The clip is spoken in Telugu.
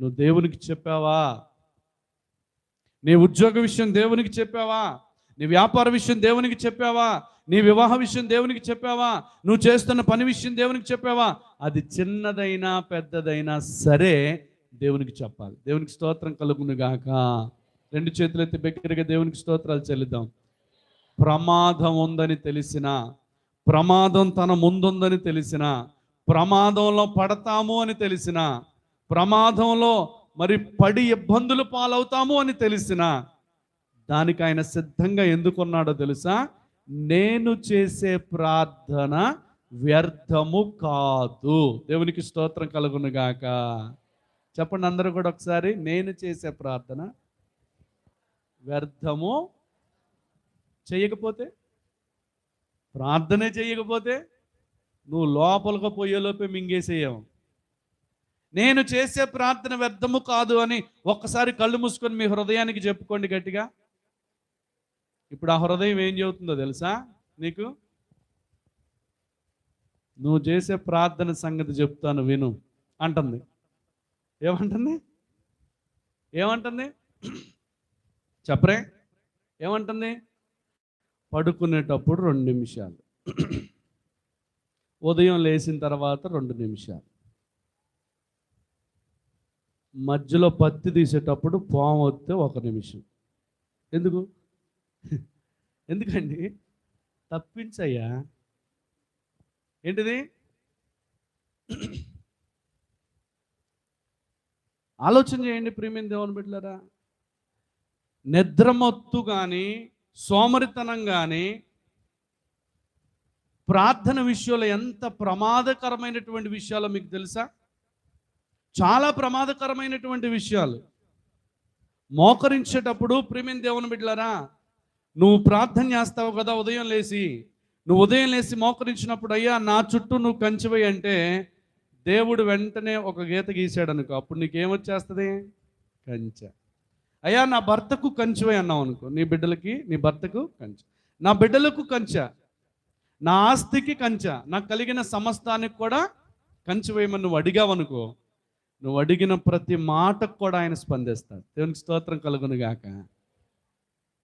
నువ్వు దేవునికి చెప్పావా? నీ ఉద్యోగ విషయం దేవునికి చెప్పావా? నీ వ్యాపార విషయం దేవునికి చెప్పావా? నీ వివాహ విషయం దేవునికి చెప్పావా? నువ్వు చేస్తున్న పని విషయం దేవునికి చెప్పావా? అది చిన్నదైనా పెద్దదైనా సరే దేవునికి చెప్పాలి. దేవునికి స్తోత్రం కలుగునుగాక రెండు చేతులెత్తి బిగ్గరగా దేవునికి స్తోత్రాలు చెల్లిద్దాం. ప్రమాదం ఉందని తెలిసిన ప్రమాదం తన ముందుందని తెలిసిన ప్రమాదంలో పడతాము అని తెలిసినా ప్రమాదంలో మరి పడి ఇబ్బందులు పాలవుతాము అని తెలిసిన దానికి ఆయన సిద్ధంగా ఎందుకున్నాడో తెలుసా? నేను చేసే ప్రార్థన వ్యర్థము కాదు. దేవునికి స్తోత్రం కలుగును గాక. చెప్పండి అందరూ కూడా ఒకసారి నేను చేసే ప్రార్థన వ్యర్థము చేయకపోతే? ప్రార్థనే చేయకపోతే? నువ్వు లోపలికి పోయేలోపే మింగేసేయం నేను చేసే ప్రార్థన వ్యర్థము కాదు అని ఒక్కసారి కళ్ళు మూసుకొని మీ హృదయానికి చెప్పుకోండి గట్టిగా. ఇప్పుడు ఆ హృదయం ఏం చెబుతుందో తెలుసా నీకు? నువ్వు చేసే ప్రార్థన సంగతి చెప్తాను విను అంటుంది. ఏమంటుంది? ఏమంటుంది? చెప్పరే. ఏమంటుంది? పడుకునేటప్పుడు రెండు నిమిషాలు. ఉదయం లేచిన తర్వాత రెండు నిమిషాలు. మధ్యలో పత్తి తీసేటప్పుడు పాము వస్తే ఒక నిమిషం. ఎందుకు? ఎందుకండి? తప్పించయ్యా. ఏంటిది? ఆలోచన చేయండి ప్రేమిని దేవుని బిడ్డలరా. నిద్రమత్తు కానీ సోమరితనం కానీ ప్రార్థన విషయంలో ఎంత ప్రమాదకరమైనటువంటి విషయాలు మీకు తెలుసా? చాలా ప్రమాదకరమైనటువంటి విషయాలు. మోకరించేటప్పుడు ప్రేమిన దేవుని బిడ్డలారా నువ్వు ప్రార్థన చేస్తావు కదా ఉదయం లేచి. నువ్వు ఉదయం లేచి మోకరించినప్పుడు అయ్యా నా చుట్టూ నువ్వు కంచివై అంటే దేవుడు వెంటనే ఒక గీత గీసాడు అనుకో అప్పుడు నీకేమొచ్చేస్తుంది కంచె. అయ్యా నా భర్తకు కంచివై అన్నావు అనుకో. నీ బిడ్డలకి నీ భర్తకు కంచె. నా బిడ్డలకు కంచె. నా ఆస్తికి కంచె. నాకు కలిగిన సమస్తానికి కూడా కంచె వేయమని నువ్వు అడిగావనుకో. నువ్వు అడిగిన ప్రతి మాటకు కూడా ఆయన స్పందిస్తాడు. దేవునికి స్తోత్రం కలుగును గాక